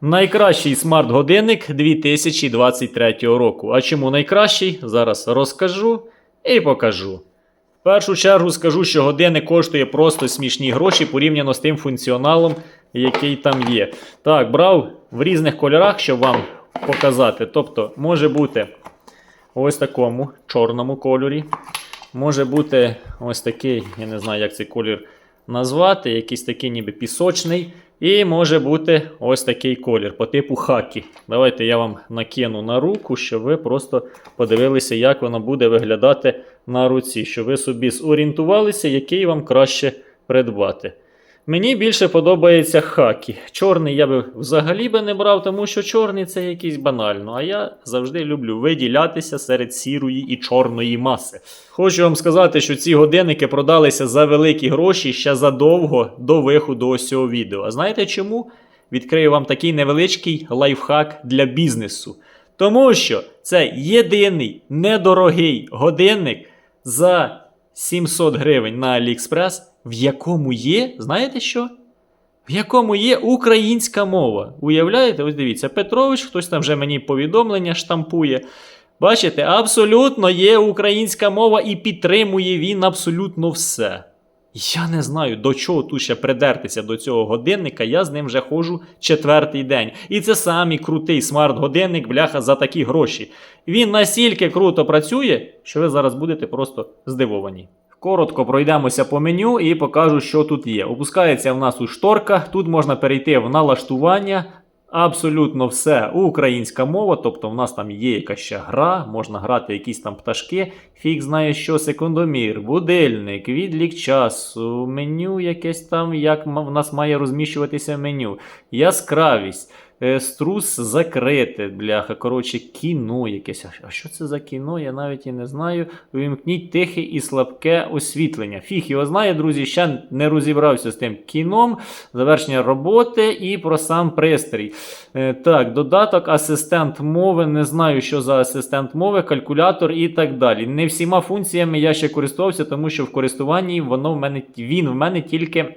Найкращий смарт-годинник 2023 року. А чому найкращий? Зараз розкажу і покажу. В першу чергу скажу, що годинник коштує просто смішні гроші порівняно з тим функціоналом, який там є. Так, брав в різних кольорах, щоб вам показати. Тобто, може бути ось такому чорному кольорі. Може бути ось такий, я не знаю, як цей колір назвати, якийсь такий ніби пісочний. І може бути ось такий колір по типу хакі. Давайте я вам накину на руку, щоб ви просто подивилися, як воно буде виглядати на руці, щоб ви собі зорієнтувалися, який вам краще придбати. Мені більше подобається хакі. Чорний я би взагалі би не брав, тому що чорний це якийсь банально. А я завжди люблю виділятися серед сірої і чорної маси. Хочу вам сказати, що ці годинники продалися за великі гроші ще задовго до виходу ось цього відео. А знаєте чому? Відкрию вам такий невеличкий лайфхак для бізнесу. Тому що це єдиний недорогий годинник за 700 гривень на AliExpress, в якому є, знаєте що? В якому є українська мова. Уявляєте, ось дивіться, Петрович, хтось там вже мені повідомлення штампує. Бачите, абсолютно є українська мова і підтримує він абсолютно все. Я не знаю, до чого тут ще придертися до цього годинника, я з ним вже ходжу четвертий день. І це самий крутий смарт-годинник, бляха, за такі гроші. Він настільки круто працює, що ви зараз будете просто здивовані. Коротко пройдемося по меню і покажу, що тут є. Опускається в нас у шторка, тут можна перейти в налаштування. Абсолютно все українська мова, тобто в нас там є якась ще гра, можна грати якісь там пташки, фіг знає що, секундомір, будильник, відлік часу, меню якесь там, як в нас має розміщуватися меню, яскравість, струс закрити, бляха, коротше, кіно якесь. А- що це за кіно? Я навіть і не знаю. Вимкніть тихе і слабке освітлення. Фіг його знає, друзі, ще не розібрався з тим кіном, завершення роботи і про сам пристрій. Е, так, додаток, асистент мови. Не знаю, що за асистент мови, калькулятор і так далі. Не всіма функціями я ще користувався, тому що в користуванні воно в мене він в мене тільки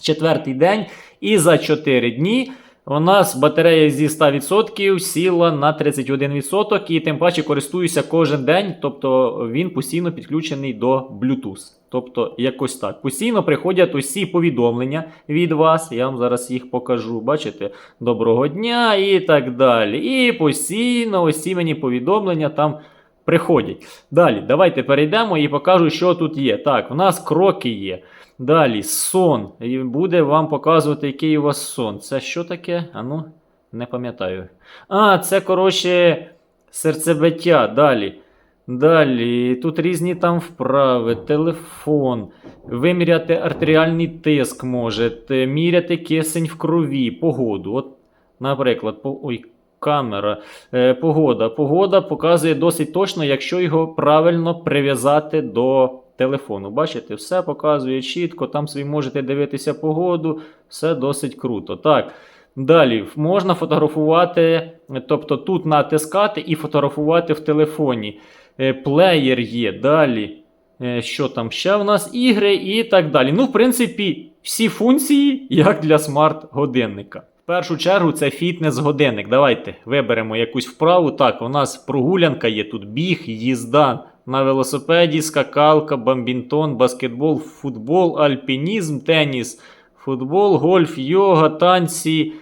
четвертий день, і за 4 дні. У нас батарея зі 100% сіла на 31%, і тим паче користуюся кожен день, тобто він постійно підключений до Bluetooth. Тобто, якось так. Постійно приходять усі повідомлення від вас. Я вам зараз їх покажу. Бачите? Доброго дня і так далі. І постійно ці мені повідомлення там приходять. Далі, давайте перейдемо і покажу, що тут є. Так, в нас кроки є. Далі, сон. І буде вам показувати, який у вас сон. Це що таке? Ану, не пам'ятаю. А, це, коротше, серцебиття. Далі. Далі, тут різні там вправи, телефон, виміряти артеріальний тиск можете, міряти кисень в крові, погоду. От, наприклад, по... ой, камера, е, погода. Погода показує досить точно, якщо його правильно прив'язати до телефону. Бачите, все показує чітко, там собі можете дивитися погоду, все досить круто. Так. Далі можна фотографувати, тобто тут натискати і фотографувати в телефоні. Е, Плеєр є. Далі. Е, Що там ще в нас? Ігри і так далі. Ну, в принципі, всі функції, як для смарт-годинника. В першу чергу це фітнес-годинник. Давайте виберемо якусь вправу. Так, у нас прогулянка є тут біг, їзда на велосипеді, скакалка, бамбінтон, баскетбол, футбол, альпінізм, теніс, футбол, гольф, йога, танці.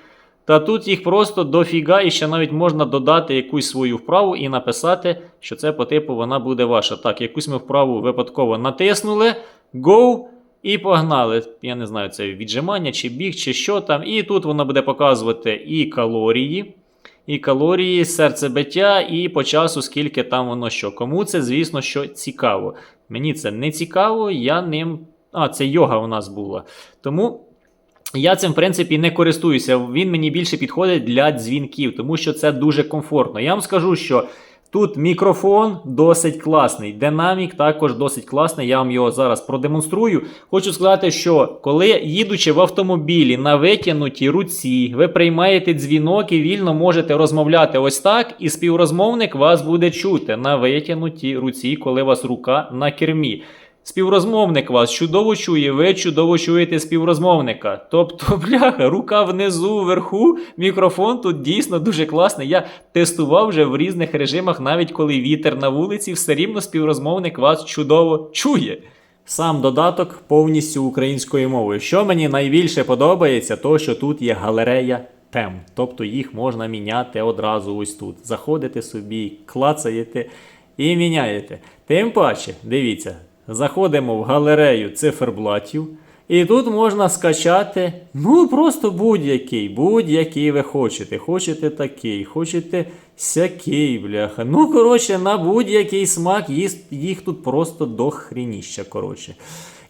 Та тут їх просто дофіга, і ще навіть можна додати якусь свою вправу і написати, що це по типу вона буде ваша. Так, якусь ми вправу випадково натиснули, go, і погнали. Я не знаю, це віджимання, чи біг, чи що там. І тут вона буде показувати і калорії, і калорії, серцебиття, і по часу, скільки там воно що. Кому це, звісно, що цікаво. Мені це не цікаво, я ним. А, це йога у нас була. Тому. Я цим, в принципі, не користуюся. Він мені більше підходить для дзвінків, тому що це дуже комфортно. Я вам скажу, що тут мікрофон досить класний, динамік також досить класний. Я вам його зараз продемонструю. Хочу сказати, що коли їдучи в автомобілі на витягнутій руці, ви приймаєте дзвінок і вільно можете розмовляти ось так, і співрозмовник вас буде чути на витягнутій руці, коли у вас рука на кермі. Співрозмовник вас чудово чує, ви чудово чуєте співрозмовника. Тобто, бляха, рука внизу, вверху, мікрофон тут дійсно дуже класний. Я тестував вже в різних режимах, навіть коли вітер на вулиці, все рівно співрозмовник вас чудово чує. Сам додаток повністю українською мовою. Що мені найбільше подобається, то що тут є галерея тем. Тобто їх можна міняти одразу ось тут. Заходите собі, клацаєте і міняєте. Тим паче, дивіться, заходимо в галерею циферблатів. І тут можна скачати, ну просто будь-який, будь-який ви хочете. Хочете такий, хочете сякий, бляха. Ну, коротше, на будь-який смак їх, тут просто до хрініща, коротше.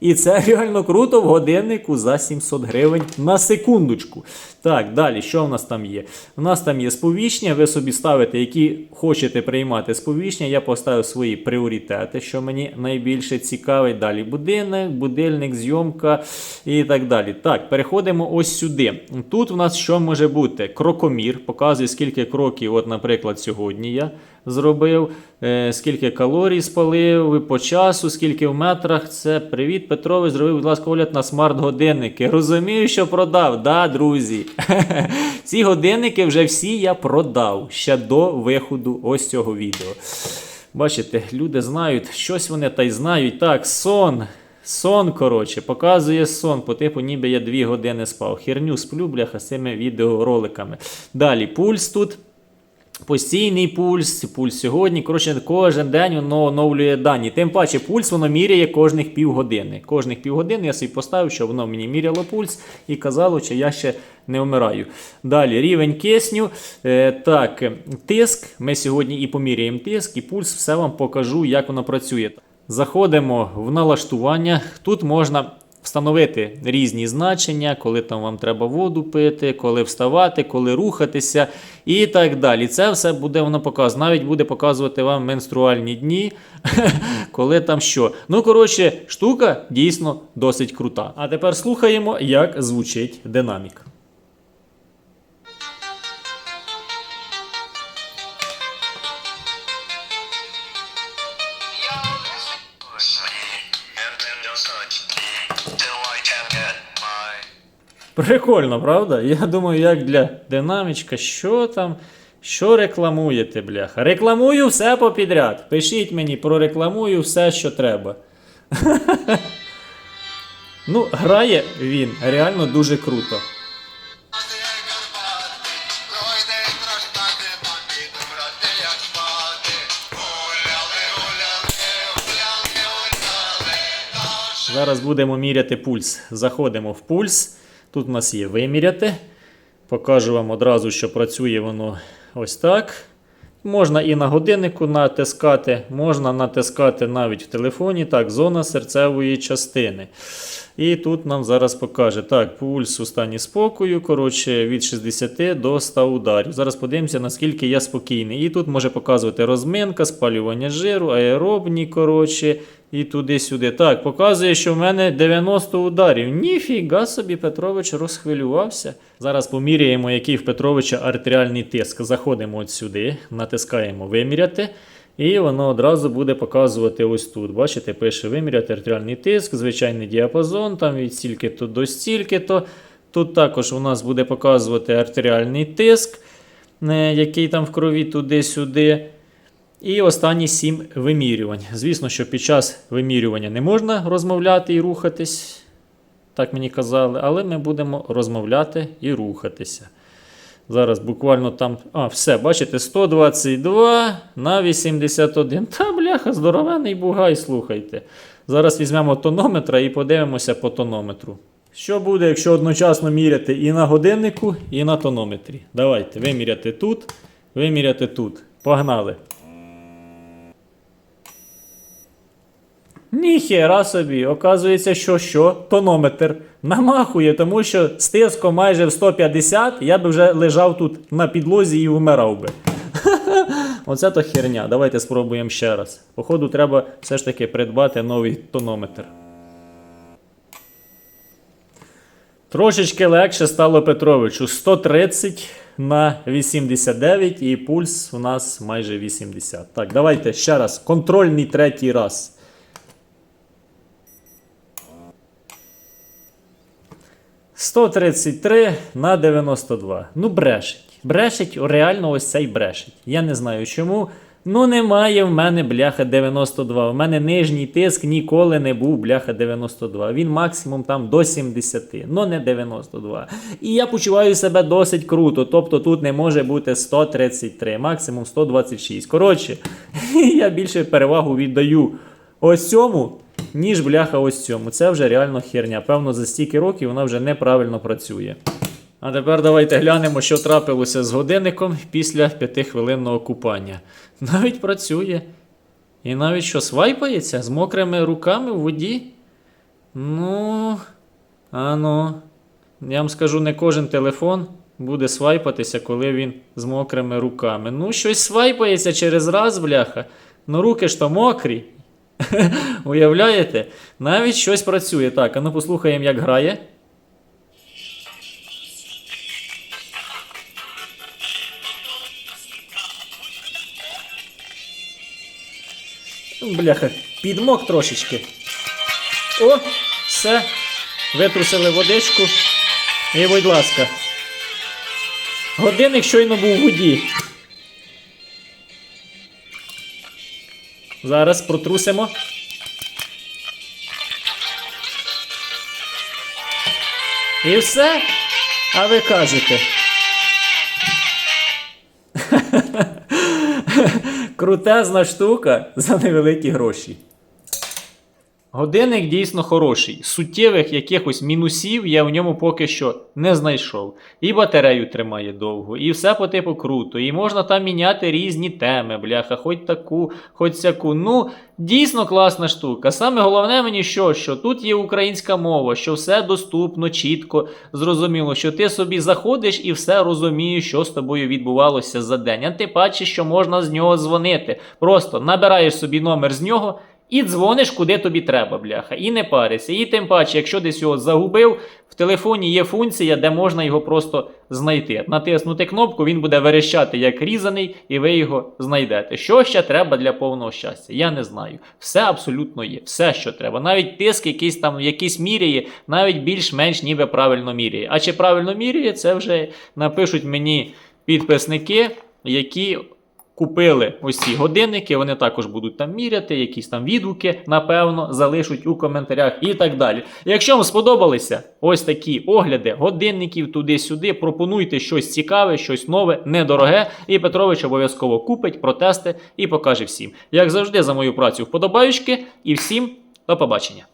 І це реально круто в годиннику за 700 гривень на секундочку. Так, далі, що в нас там є? У нас там є сповіщення, ви собі ставите, які хочете приймати сповіщення. Я поставив свої пріоритети, що мені найбільше цікавить. Далі будильник, будильник, зйомка і так далі. Так, переходимо ось сюди. Тут у нас що може бути? Крокомір, показує, скільки кроків, от, наприклад, сьогодні я зробив, е, скільки калорій спалив по часу, скільки в метрах. Це привіт, Петрович, зробив, будь ласка, огляд на смарт-годинники. Розумію, що продав, да, друзі. Ці годинники вже всі я продав ще до виходу ось цього відео. Бачите, люди знають, щось вони та й знають. Так, сон. Сон, коротше, показує сон, по типу, ніби я дві години спав. Херню сплю, бляха, з цими відеороликами. Далі, пульс тут. Постійний пульс, пульс сьогодні. Коротше, кожен день воно оновлює дані. Тим паче, пульс воно міряє кожних півгодини. Кожних півгодини я собі поставив, щоб воно мені міряло пульс і казало, чи я ще не вмираю. Далі рівень кисню. Е, так, тиск. Ми сьогодні і поміряємо тиск, і пульс, все вам покажу, як воно працює. Заходимо в налаштування. Тут можна встановити різні значення, коли там вам треба воду пити, коли вставати, коли рухатися і так далі. Це все буде воно показувати. Навіть буде показувати вам менструальні дні, коли там що. Ну, коротше, штука дійсно досить крута. А тепер слухаємо, як звучить динамік. Прикольно, правда? Я думаю, як для динамічка, що там, що рекламуєте, бляха? Рекламую все попідряд. Пишіть мені, прорекламую все, що треба. ну, грає він реально дуже круто. Зараз будемо міряти пульс. Заходимо в пульс. Тут у нас є виміряти. Покажу вам одразу, що працює воно ось так. Можна і на годиннику натискати, можна натискати навіть в телефоні. Так, зона серцевої частини. І тут нам зараз покаже так, пульс у стані спокою. Коротше, від 60 до 100 ударів. Зараз подивимося, наскільки я спокійний. І тут може показувати розминка, спалювання жиру, аеробні, коротше, і туди-сюди. Так, показує, що в мене 90 ударів. Ніфіга собі Петрович розхвилювався. Зараз поміряємо, який в Петровича артеріальний тиск. Заходимо от сюди, натискаємо виміряти. І воно одразу буде показувати ось тут. Бачите, пише виміряти артеріальний тиск, звичайний діапазон, там від стільки-то до стільки-то. Тут також у нас буде показувати артеріальний тиск, е, який там в крові туди-сюди. І останні сім вимірювань. Звісно, що під час вимірювання не можна розмовляти і рухатись, так мені казали, але ми будемо розмовляти і рухатися. Зараз буквально там. А, все, бачите, 122 на 81. Та бляха, здоровений бугай, слухайте. Зараз візьмемо тонометра і подивимося по тонометру. Що буде, якщо одночасно міряти і на годиннику, і на тонометрі? Давайте виміряти тут, виміряти тут. Погнали. Ніхера собі, оказується, що що тонометр намахує, тому що з тиском майже в 150 я би вже лежав тут на підлозі і вмирав би. Оце то херня. Давайте спробуємо ще раз. Походу, треба все ж таки придбати новий тонометр. Трошечки легше стало Петровичу. 130 на 89 і пульс у нас майже 80. Так, давайте ще раз. Контрольний третій раз. 133 на 92. Ну, брешить. Брешить, реально ось цей брешить. Я не знаю чому. Ну, немає в мене бляха 92. У мене нижній тиск ніколи не був бляха 92. Він максимум там до 70, ну не 92. І я почуваю себе досить круто. Тобто тут не може бути 133, максимум 126. Коротше, я більше перевагу віддаю ось цьому, ніж бляха ось цьому. Це вже реально херня. Певно, за стільки років вона вже неправильно працює. А тепер давайте глянемо, що трапилося з годинником після п'ятихвилинного купання. Навіть працює. І навіть що свайпається з мокрими руками в воді. Ну, а ну. Я вам скажу, не кожен телефон буде свайпатися, коли він з мокрими руками. Ну, щось свайпається через раз, бляха. Ну, руки ж то мокрі. Уявляєте? Навіть щось працює. Так, а ну послухаємо, як грає. Бляха, підмок трошечки. О, все. Витрусили водичку. І, будь ласка. Годинник щойно був у воді. Зараз протрусимо. І все. А ви кажете. Крутезна штука за невеликі гроші. Годинник дійсно хороший. Суттєвих якихось мінусів я в ньому поки що не знайшов. І батарею тримає довго, і все по типу круто. І можна там міняти різні теми, бляха, хоч таку, хоч сяку. Ну, дійсно класна штука. Саме головне мені що, що тут є українська мова, що все доступно, чітко, зрозуміло, що ти собі заходиш і все розумієш, що з тобою відбувалося за день. А ти бачиш, що можна з нього дзвонити. Просто набираєш собі номер з нього. І дзвониш, куди тобі треба, бляха. І не парися. І тим паче, якщо десь його загубив, в телефоні є функція, де можна його просто знайти. Натиснути кнопку, він буде верещати як різаний, і ви його знайдете. Що ще треба для повного щастя? Я не знаю. Все абсолютно є. Все, що треба. Навіть тиск якийсь там в якійсь міряє, навіть більш-менш ніби правильно міряє. А чи правильно міряє, це вже напишуть мені підписники, які. Купили ось ці годинники, вони також будуть там міряти, якісь там відгуки, напевно, залишуть у коментарях і так далі. Якщо вам сподобалися ось такі огляди годинників туди-сюди, пропонуйте щось цікаве, щось нове, недороге. І Петрович обов'язково купить, протести і покаже всім. Як завжди, за мою працю вподобаючки. І всім до побачення.